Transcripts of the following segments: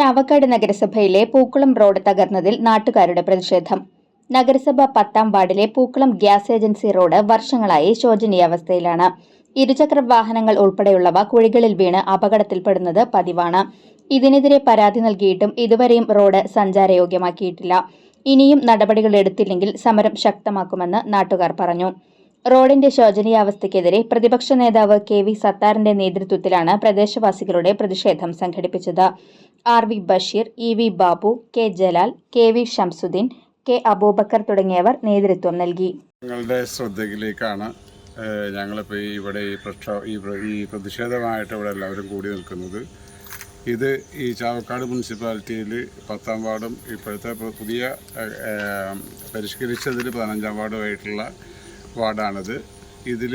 ചാവക്കാട് നഗരസഭയിലെ പൂക്കുളം റോഡ് തകർന്നതിൽ നാട്ടുകാരുടെ പ്രതിഷേധം. നഗരസഭ പത്താം വാർഡിലെ പൂക്കുളം ഗ്യാസ് ഏജൻസി റോഡ് വർഷങ്ങളായി ശോചനീയാവസ്ഥയിലാണ്. ഇരുചക്ര വാഹനങ്ങൾ ഉൾപ്പെടെയുള്ളവ കുഴികളിൽ വീണ് അപകടത്തിൽപ്പെടുന്നത് പതിവാണ്. ഇതിനെതിരെ പരാതി നൽകിയിട്ടും ഇതുവരെയും റോഡ് സഞ്ചാരയോഗ്യമാക്കിയിട്ടില്ല. ഇനിയും നടപടികൾ എടുത്തില്ലെങ്കിൽ സമരം ശക്തമാക്കുമെന്ന് നാട്ടുകാർ പറഞ്ഞു. റോഡിന്റെ ശോചനീയാവസ്ഥയ്ക്കെതിരെ പ്രതിപക്ഷ നേതാവ് കെ വി സത്താറിന്റെ നേതൃത്വത്തിലാണ് പ്രദേശവാസികളുടെ പ്രതിഷേധം സംഘടിപ്പിച്ചത്. R V Basheer E V Babu K Jalal K V Shamsuddin K Abubakar തുടങ്ങിയവർ നേതൃത്വം നൽകി. ഞങ്ങളുടെ ശ്രദ്ധയിലേക്കാണ് ഞങ്ങളിപ്പോൾ ഇവിടെ ഈ പ്രക്ഷോ ഈ പ്രതിഷേധമായിട്ട് ഇവിടെ എല്ലാവരും കൂടി നിൽക്കുന്നത്. ഇത് ഈ ചാവക്കാട് മുനിസിപ്പാലിറ്റിയിൽ പത്താം വാർഡും ഇപ്പോഴത്തെ പുതിയ പരിഷ്കരിച്ചതിൽ പതിനഞ്ചാം വാർഡുമായിട്ടുള്ള വാർഡാണിത്. ഇതിൽ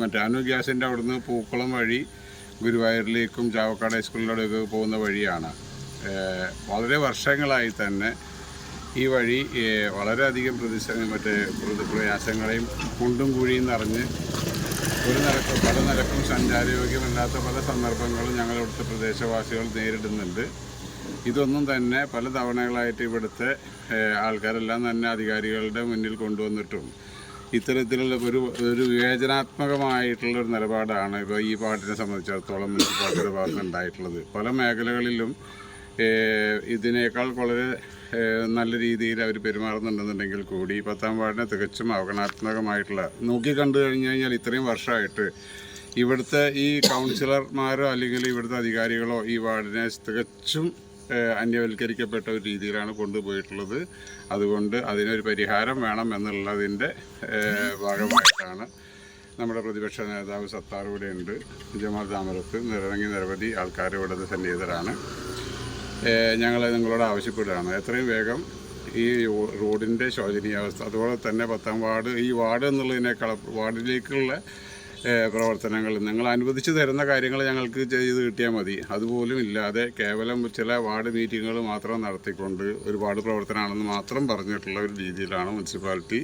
മറ്റേ അനു ഗ്യാസിന്റെ അവിടുന്ന് പൂക്കുളം വഴി ഗുരുവായൂരിലേക്കും ചാവക്കാട് ഹൈസ്കൂളിലൂടെയൊക്കെ പോകുന്ന വഴിയാണ്. വളരെ വർഷങ്ങളായി തന്നെ ഈ വഴി വളരെയധികം പ്രതിസന്ധി മറ്റേ പ്രയാസങ്ങളെയും കുണ്ടും കുഴിയും നിറഞ്ഞ് ഒരു നിലക്കും പല നിരക്കും സഞ്ചാരയോഗ്യമല്ലാത്ത പല സന്ദർഭങ്ങളും ഞങ്ങളിവിടുത്തെ പ്രദേശവാസികൾ നേരിടുന്നുണ്ട്. ഇതൊന്നും തന്നെ പല തവണകളായിട്ട് ഇവിടുത്തെ ആൾക്കാരെല്ലാം തന്നെ അധികാരികളുടെ മുന്നിൽ കൊണ്ടുവന്നിട്ടും ഇത്തരത്തിലുള്ള ഒരു ഒരു വിവേചനാത്മകമായിട്ടുള്ള ഒരു നിലപാടാണ് ഇപ്പോൾ ഈ പാട്ടിനെ സംബന്ധിച്ചിടത്തോളം മുനിസിപ്പാലിറ്റിയുടെ ഭാഗത്ത് ഉണ്ടായിട്ടുള്ളത്. പല മേഖലകളിലും ഇതിനേക്കാൾ വളരെ നല്ല രീതിയിൽ അവർ പെരുമാറുന്നുണ്ടെന്നുണ്ടെങ്കിൽ കൂടി പത്താം വാർഡിനെ തികച്ചും അവഗണാത്മകമായിട്ടുള്ള നോക്കി കണ്ടു കഴിഞ്ഞു കഴിഞ്ഞാൽ ഇത്രയും വർഷമായിട്ട് ഇവിടുത്തെ ഈ കൗൺസിലർമാരോ അല്ലെങ്കിൽ ഇവിടുത്തെ അധികാരികളോ ഈ വാർഡിനെ തികച്ചും അന്യവൽക്കരിക്കപ്പെട്ട ഒരു രീതിയിലാണ് കൊണ്ടുപോയിട്ടുള്ളത്. അതുകൊണ്ട് അതിനൊരു പരിഹാരം വേണം എന്നുള്ളതിന്റെ ഭാഗമായിട്ടാണ് നമ്മുടെ പ്രതിപക്ഷ നേതാവ് സത്താർ ഉണ്ട്. ജമാൽ താമരത്ത് നിരവധി നിരവധി ആൾക്കാർ ഇവിടെ സന്നിഹിതരാണ് ഞങ്ങൾ നിങ്ങളോട് ആവശ്യപ്പെടുകയാണ്. എത്രയും വേഗം ഈ റോഡിന്റെ ശോചനീയാവസ്ഥ അതുപോലെ തന്നെ പത്താം വാർഡ് ഈ വാർഡ് എന്നുള്ളതിനേക്കാൾ വാർഡിലേക്കുള്ള പ്രവർത്തനങ്ങൾ. നിങ്ങൾ അനുവദിച്ചു തരുന്ന കാര്യങ്ങൾ ഞങ്ങൾക്ക് ചെയ്ത് കിട്ടിയാൽ മതി. അതുപോലും ഇല്ലാതെ കേവലം ചില വാർഡ് മീറ്റിങ്ങുകൾ മാത്രം നടത്തിക്കൊണ്ട് ഒരുപാട് പ്രവർത്തനമാണെന്ന് മാത്രം പറഞ്ഞിട്ടുള്ള ഒരു രീതിയിലാണ് മുനിസിപ്പാലിറ്റി